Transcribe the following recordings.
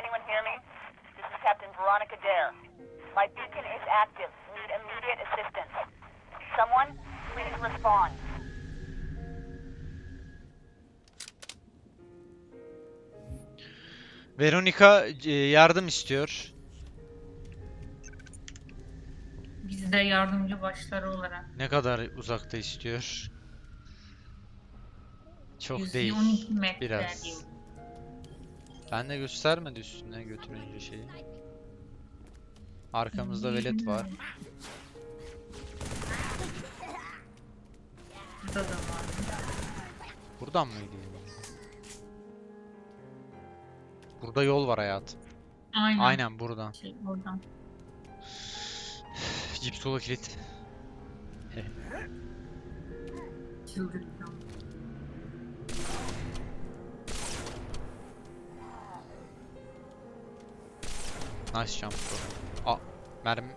anyone hear me? This is Captain Veronica Dare. My beacon is active. Need immediate assistance. Someone, please respond. Veronica e, yardım istiyor. Biz de yardımcı başları olarak. Ne kadar uzakta istiyor? Çok değil. metre Biraz. diyor. Ben de göstermedi üstüne götürünce şeyi. Arkamızda velet var. Burada da var. Buradan mıydı? Burada yol var hayatım. Aynen. Aynen buradan. Şey, oradan. Cipsolu kilit. Çıldırdım. Nice jump. Aa, mermi.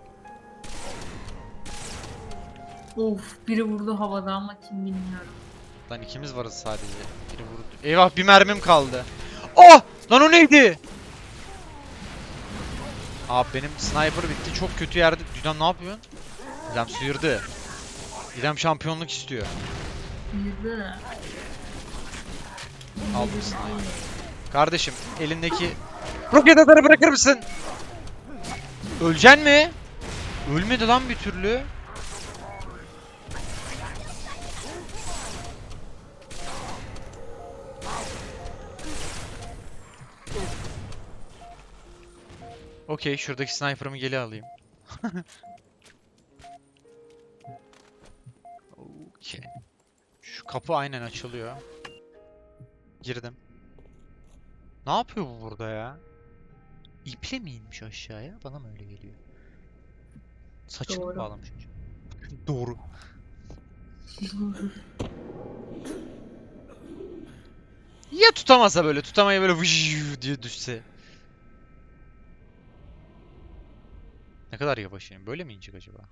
Of biri vurdu havada ama kim bilmiyorum. Lan ikimiz varız sadece. Biri vurdu. Eyvah bir mermim kaldı. Oh! Lan o neydi? Abi benim sniper bitti. Çok kötü yerde. Didem ne yapıyorsun? Didem sıyırdı. Didem şampiyonluk istiyor. Yürü. Al bu sniper. Kardeşim elindeki roket atarı bırakır mısın? Öleceksin mi? Ölmedi lan bir türlü. Okey, şuradaki sniper'ımı geri alayım. Okey. Şu kapı aynen açılıyor. Girdim. Ne yapıyor bu burada ya? İple mi inmiş aşağıya? Bana mı öyle geliyor? Saçını Doğru. bağlamış acaba? Doğru. Ya tutamasa böyle, tutamaya böyle vıjjj diye düşse. Ne kadar yavaş yani, böyle mi inecek acaba?